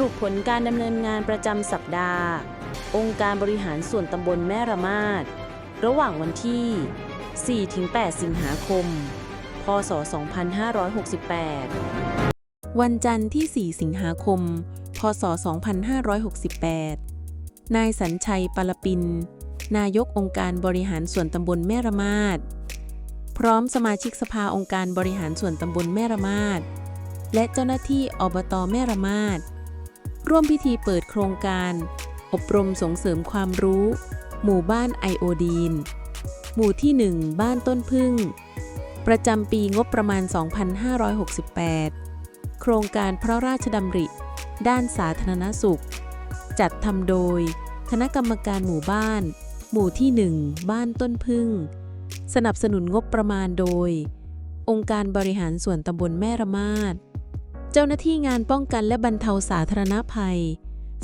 สรุปผลการดำเนินงานประจำสัปดาห์ องค์การบริหารส่วนตำบลแม่ระมาดระหว่างวันที่ 4-8 สิงหาคม พศ 2568 วันจันทร์ที่ 4 สิงหาคม พศ 2568 นายสัญชัยปลปิน นายกองค์การบริหารส่วนตำบลแม่ระมาดพร้อมสมาชิกสภาองค์การบริหารส่วนตำบลแม่ระมาดและเจ้าหน้าที่อบตแม่ระมาด ร่วมพิธีเปิดโครงการ อบรมส่งเสริมความรู้ หมู่บ้านไอโอดีน หมู่ที่ 1 บ้านต้นพึ่ง ประจำปีงบประมาณ 2568 โครงการพระราชดำริ ด้านสาธารณสุข จัดทำโดย คณะกรรมการหมู่บ้าน หมู่ที่ 1 บ้านต้นพึ่ง สนับสนุนงบประมาณโดย องค์การบริหารส่วนตำบลแม่ระมาด เจ้าหน้าที่งานป้องกันและบรรเทาสาธารณภัย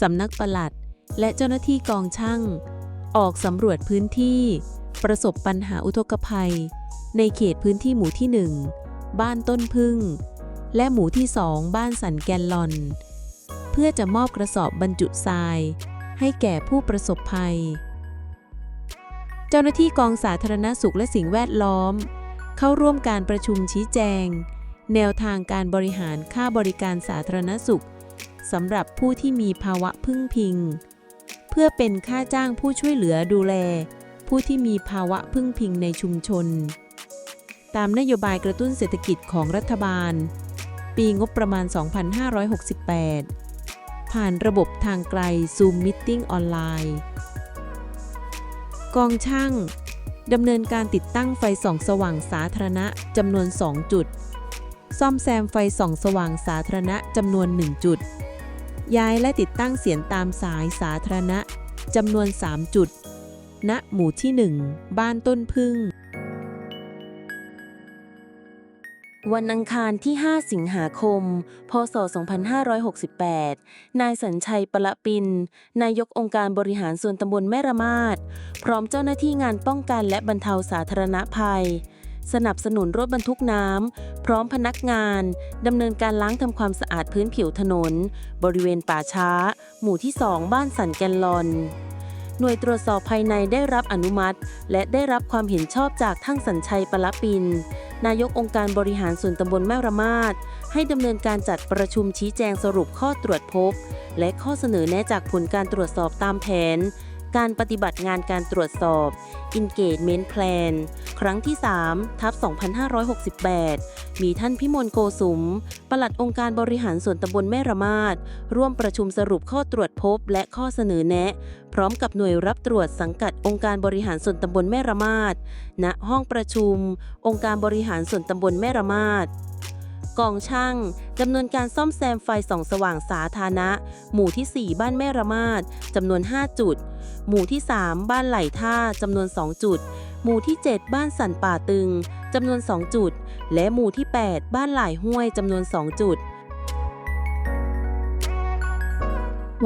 สำนักปลัด และเจ้าหน้าที่กองช่าง ออกสำรวจพื้นที่ ประสบปัญหาอุทกภัย ในเขตพื้นที่หมู่ที่ 1 บ้านต้นพึ่ง และหมู่ที่ 2 บ้านสันแกนลอน เพื่อจะมอบกระสอบบรรจุทราย ให้แก่ผู้ประสบภัย เจ้าหน้าที่กองสาธารณสุขและสิ่งแวดล้อม เข้าร่วมการประชุมชี้แจง แนวทางการบริหารค่าบริการสาธารณสุขสำหรับผู้ที่มีภาวะพึ่งพิง เพื่อเป็นค่าจ้างผู้ช่วยเหลือดูแล ผู้ที่มีภาวะพึ่งพิงในชุมชน ตามนโยบายกระตุ้นเศรษฐกิจของรัฐบาล ปีงบประมาณ 2568 ผ่านระบบทางไกล Zoom Meeting ออนไลน์กองช่างดำเนินการติดตั้งไฟส่องสว่างสาธารณะจำนวน 2 จุด ซ่อมแซมไฟส่องสว่างสาธารณะจำนวน 1 จุด ย้ายและติดตั้งเสียงตามสายสาธารณะจำนวน 3 จุด ณ หมู่ที่ 1 บ้านต้นพึ่ง วันอังคารที่ 5 สิงหาคม พศ 2568 นายสัญชัยปละปิน นายกองค์การบริหารส่วนตำบลแม่ระมาด พร้อมเจ้าหน้าที่งานป้องกันและบรรเทาสาธารณภัย สนับสนุนรถบรรทุกน้ำ พร้อมพนักงานดำเนินการล้างทำความสะอาดพื้นผิวถนน บริเวณป่าช้า หมู่ที่ 2 บ้านสันแกนลอน หน่วยตรวจสอบภายในได้รับอนุมัติ และได้รับความเห็นชอบจากทั้งสัญชัยปละปิน นายกองค์การบริหารส่วนตำบลแม่ระมาดให้ดำเนินการจัดประชุมชี้แจงสรุปข้อตรวจพบ และข้อเสนอแนะจากผลการตรวจสอบตามแผน การปฏิบัติงานการตรวจสอบ Engagement Plan ครั้งที่ 3 ทับ 2568 มีท่านพิมลโกสุม ปลัดองค์การบริหารส่วนตำบลแม่ระมาด ร่วมประชุมสรุปข้อตรวจพบและข้อเสนอแนะ พร้อมกับหน่วยรับตรวจสังกัดองค์การบริหารส่วนตำบลแม่ระมาด ณ ห้องประชุม องค์การบริหารส่วนตำบลแม่ระมาด กองช่างดำเนินการซ่อมแซมไฟส่องสว่างสาธารณะ หมู่ที่ 4 บ้านแม่ระมาดจำนวน 5 จุด หมู่ที่ 3 บ้านไหลท่าจำนวน 2 จุด หมู่ที่ 7 บ้านสันป่าตึงจำนวน 2 จุด และหมู่ที่ 8 บ้านหลายห้วยจำนวน 2 จุด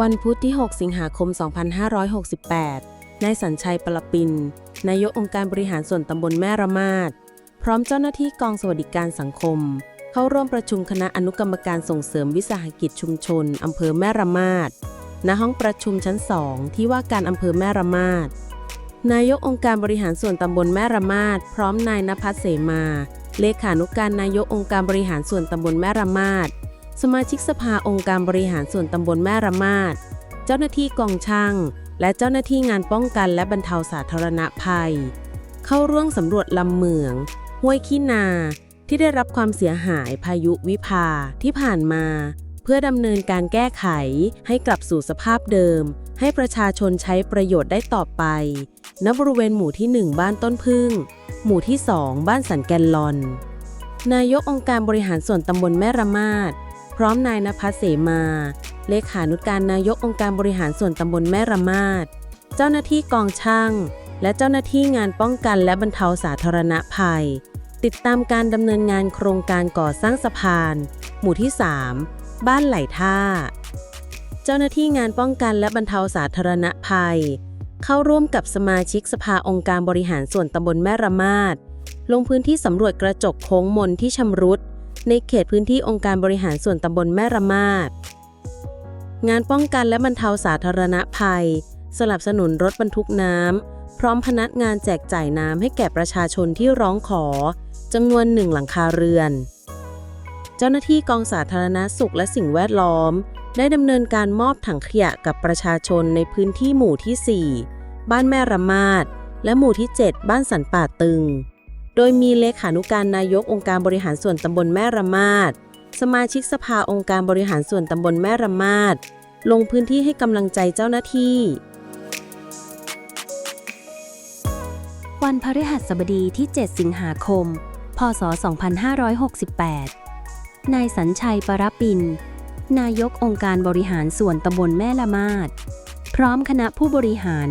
วันพุธที่ 6 สิงหาคม 2568 นายสัญชัยปลปิน นายกองค์การบริหารส่วนตำบลแม่ระมาด พร้อมเจ้าหน้าที่กองสวัสดิการสังคม เข้าร่วมประชุมคณะอนุกรรมการส่งเสริมวิสาหกิจชุมชนอำเภอแม่ระมาดณห้องประชุมชั้น2ที่ว่าการอำเภอแม่ระมาดนายกองค์การบริหารส่วนตำบลแม่ระมาดพร้อมนายนภัสเสมา เลขานุการนายกองค์การบริหารส่วนตำบลแม่ระมาดสมาชิกสภาองค์การบริหารส่วนตำบลแม่ระมาดเจ้าหน้าที่กองช่าง และเจ้าหน้าที่งานป้องกันและบรรเทาสาธารณภัย เข้าร่วมสำรวจลำเหมือง ห้วยขี้นา ที่ได้รับความเสียหายพายุวิภาที่ผ่านมา เพื่อดำเนินการแก้ไขให้กลับสู่สภาพเดิม ให้ประชาชนใช้ประโยชน์ได้ต่อไป ณ บริเวณหมู่ที่ 1 บ้านต้นพึ่ง หมู่ที่ 2 บ้านสันแกนลอน นายกองค์การบริหารส่วนตำบลแม่ระมาดพร้อมนายนภัสเสมา เลขานุการนายกองค์การบริหารส่วนตำบลแม่ระมาดเจ้าหน้าที่กองช่าง และเจ้าหน้าที่งานป้องกันและบรรเทาสาธารณภัย ติดตามการดำเนินงานโครงการก่อสร้างสะพาน หมู่ที่ 3 บ้านไหลท่า เจ้าหน้าที่งานป้องกันและบรรเทาสาธารณภัย เข้าร่วมกับสมาชิกสภาองค์การบริหารส่วนตำบลแม่ระมาดลงพื้นที่สำรวจกระจกโค้งมนที่ชำรุด ในเขตพื้นที่องค์การบริหารส่วนตำบลแม่ระมาดงานป้องกันและบรรเทาสาธารณภัยสนับสนุนรถบรรทุกน้ำพร้อมพนักงานแจกจ่ายน้ำให้แก่ประชาชนที่ร้องขอ จำนวนหนึ่งหลังคาเรือน เจ้าหน้าที่กองสาธารณสุขและสิ่งแวดล้อม ได้ดำเนินการมอบถังขยะกับประชาชนในพื้นที่หมู่ที่ 4 บ้านแม่ระมาดและหมู่ที่ 7 บ้านสันป่าตึง โดยมีเลขานุการนายกองค์การบริหารส่วนตำบลแม่ระมาดสมาชิกสภาองค์การบริหารส่วนตำบลแม่ระมาดลงพื้นที่ให้กำลังใจเจ้าหน้าที่วันพฤหัสบดีที่ 7 สิงหาคม พศ 2568 นายสัญชัยปรปิน นายกองค์การบริหารส่วนตำบลแม่ละมาด พร้อมคณะผู้บริหาร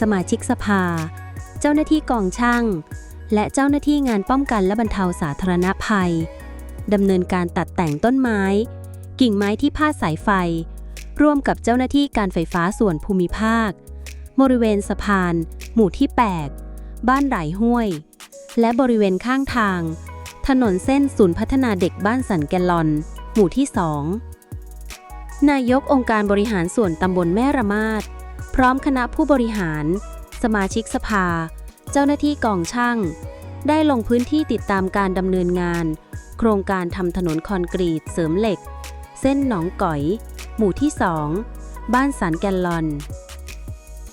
สมาชิกสภา เจ้าหน้าที่กองช่าง และเจ้าหน้าที่งานป้องกันและบรรเทาสาธารณภัย ดำเนินการตัดแต่งต้นไม้ กิ่งไม้ที่พาดสายไฟ ร่วมกับเจ้าหน้าที่การไฟฟ้าส่วนภูมิภาค บริเวณสะพาน หมู่ที่ 8 บ้านไหลห้วย และบริเวณข้างทาง ถนนเส้นศูนย์พัฒนาเด็กบ้านสันแกลลอน หมู่ที่ 2 นายกองค์การบริหารส่วนตำบลแม่ระมาดพร้อมคณะผู้บริหาร สมาชิกสภา เจ้าหน้าที่กองช่าง ได้ลงพื้นที่ติดตามการดำเนินงาน โครงการทำถนนคอนกรีตเสริมเหล็ก เส้นหนองก๋อย หมู่ที่ 2 บ้านสันแกลลอน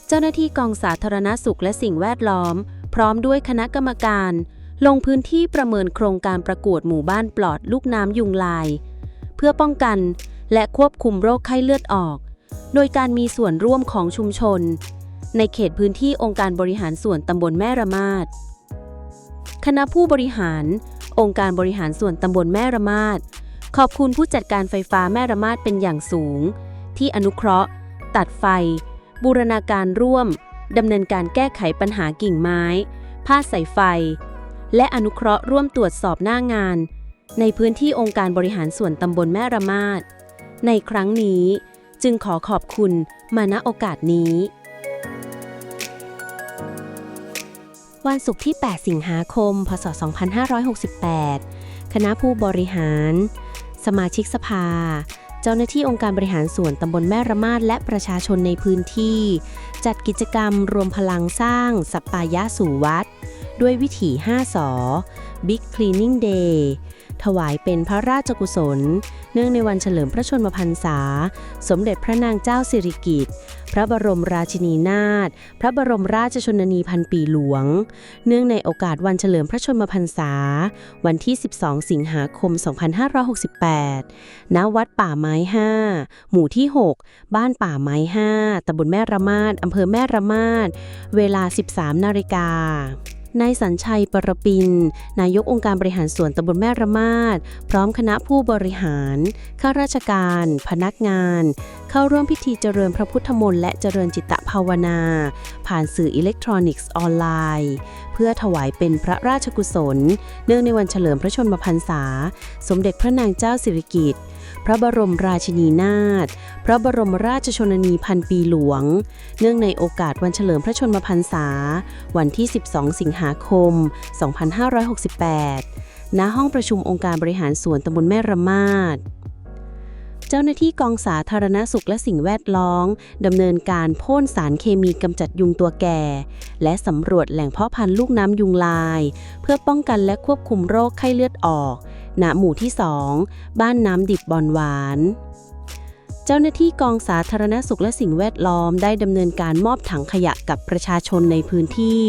เจ้าหน้าที่กองสาธารณสุขและสิ่งแวดล้อม พร้อมด้วยคณะกรรมการ ลงพื้นที่ประเมินโครงการประกวดหมู่บ้านปลอดลูกน้ำยุงลาย เพื่อป้องกันและควบคุมโรคไข้เลือดออก โดยการมีส่วนร่วมของชุมชน ในเขตพื้นที่องค์การบริหารส่วนตำบลแม่ระมาดคณะผู้บริหาร องค์การบริหารส่วนตำบลแม่ระมาดขอบคุณผู้จัดการไฟฟ้าแม่ระมาดเป็นอย่างสูง ที่อนุเคราะห์ ตัดไฟ บูรณาการร่วม ดำเนินการแก้ไขปัญหากิ่งไม้พาสายไฟ และอนุเคราะห์ร่วมตรวจสอบหน้างาน ในพื้นที่องค์การบริหารส่วนตำบลแม่ระมาดในครั้งนี้จึงขอขอบคุณมาณโอกาสนี้ วันศุกร์ที่ 8 สิงหาคม พศ 2568 คณะผู้บริหาร สมาชิกสภา เจ้าหน้าที่องค์การบริหารส่วนตำบลแม่ระมาดและประชาชนในพื้นที่ จัดกิจกรรมรวมพลังสร้างสัปปายะสู่วัด ด้วยวิถี 5สอ Big Cleaning Day ถวายเป็นพระราชกุศล เนื่องในวันเฉลิมพระชนมพรรษา สมเด็จพระนางเจ้าสิริกิติ์พระบรมราชินีนาถพระบรมราชชนนีพันปีหลวง เนื่องในโอกาสวันเฉลิมพระชนมพรรษา วันที่ 12 สิงหาคม 2568 ณ วัดป่าไม้ 5 หมู่ที่ 6 บ้านป่าไม้ 5ตำบลแม่ระมาดอำเภอแม่ระมาด เวลา 13 นาฬิกา นายสัญชัยปรปิน นายกองค์การบริหารส่วนตำบลแม่ระมาด พร้อมคณะผู้บริหาร ข้าราชการ พนักงาน เข้าร่วมพิธีเจริญพระพุทธมนต์และเจริญจิตตภาวนา ผ่านสื่ออิเล็กทรอนิกส์ออนไลน์ เพื่อถวายเป็นพระราชกุศล เนื่องในวันเฉลิมพระชนมพรรษา สมเด็จพระนางเจ้าสิริกิติ์ พระบรมราชินีนาถ พระบรมราชชนนีพันปีหลวง เนื่องในโอกาสวันเฉลิมพระชนมพรรษา วันที่ 12 สิงหาคม 2568 ณ ห้องประชุมองค์การบริหารส่วนตำบลแม่ระมาดเจ้าหน้าที่กองสาธารณสุขและสิ่งแวดล้อมดำเนินการพ่นสารเคมีกำจัดยุงตัวแก่ และสำรวจแหล่งเพาะพันธุ์ลูกน้ำยุงลาย เพื่อป้องกันและควบคุมโรคไข้เลือดออก ณหมู่ที่ 2 บ้านน้ำดิบบอนหวาน เจ้าหน้าที่กองสาธารณสุขและสิ่งแวดล้อมได้ดำเนินการมอบถังขยะกับประชาชนในพื้นที่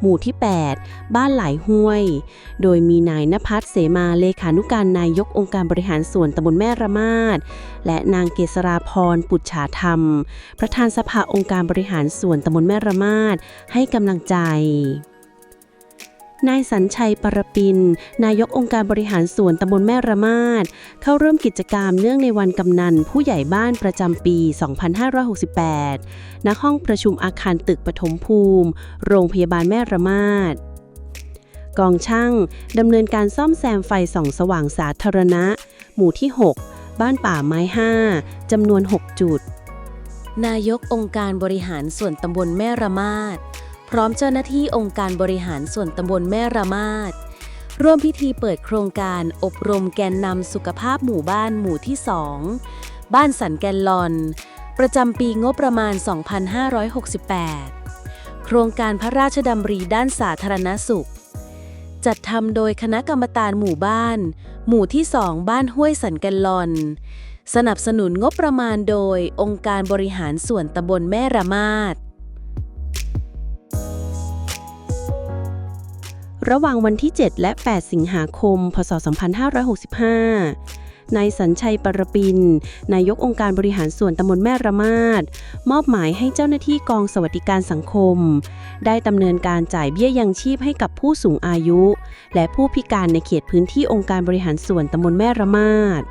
หมู่ที่ 8 บ้านหลายห้วย โดยมีนายนภัสเสมาเลขานุการนายกองค์การบริหารส่วนตำบลแม่ระมาดและนางเกษราพรปุจฉาธรรม ประธานสภาองค์การบริหารส่วนตำบลแม่ระมาดให้กำลังใจ นายสัญชัยปรปิน นายกองค์การบริหารส่วนตำบลแม่ระมาด เข้าร่วมกิจกรรมเนื่องในวันกำนันผู้ใหญ่บ้านประจำปี 2568 ณ ห้องประชุมอาคารตึกปฐมภูมิ โรงพยาบาลแม่ระมาด กองช่างดำเนินการซ่อมแซมไฟส่องสว่างสาธารณะ หมู่ที่ 6 บ้านป่าไม้ 5จำนวน 6 จุด นายกองค์การบริหารส่วนตำบลแม่ระมาด พร้อมเจ้าหน้าที่องค์การบริหารส่วนตำบลแม่ระมาดร่วมพิธีเปิดโครงการอบรมแกนนำสุขภาพหมู่บ้านหมู่ที่ 2 บ้านสันแกนลอน ประจำปีงบประมาณ 2568 โครงการพระราชดำริด้านสาธารณสุข จัดทำโดยคณะกรรมการหมู่บ้าน หมู่ที่ 2 บ้านห้วยสันแกนลอน สนับสนุนงบประมาณโดยองค์การบริหารส่วนตำบลแม่ระมาด ระหว่างวันที่ 7 และ 8 สิงหาคม พศ 2565 นายสัญชัยปรปิน นายกองค์การบริหารส่วนตำบลแม่ระมาด มอบหมายให้เจ้าหน้าที่กองสวัสดิการสังคม ได้ดำเนินการจ่ายเบี้ยยังชีพให้กับผู้สูงอายุ และผู้พิการในเขตพื้นที่องค์การบริหารส่วนตำบลแม่ระมาด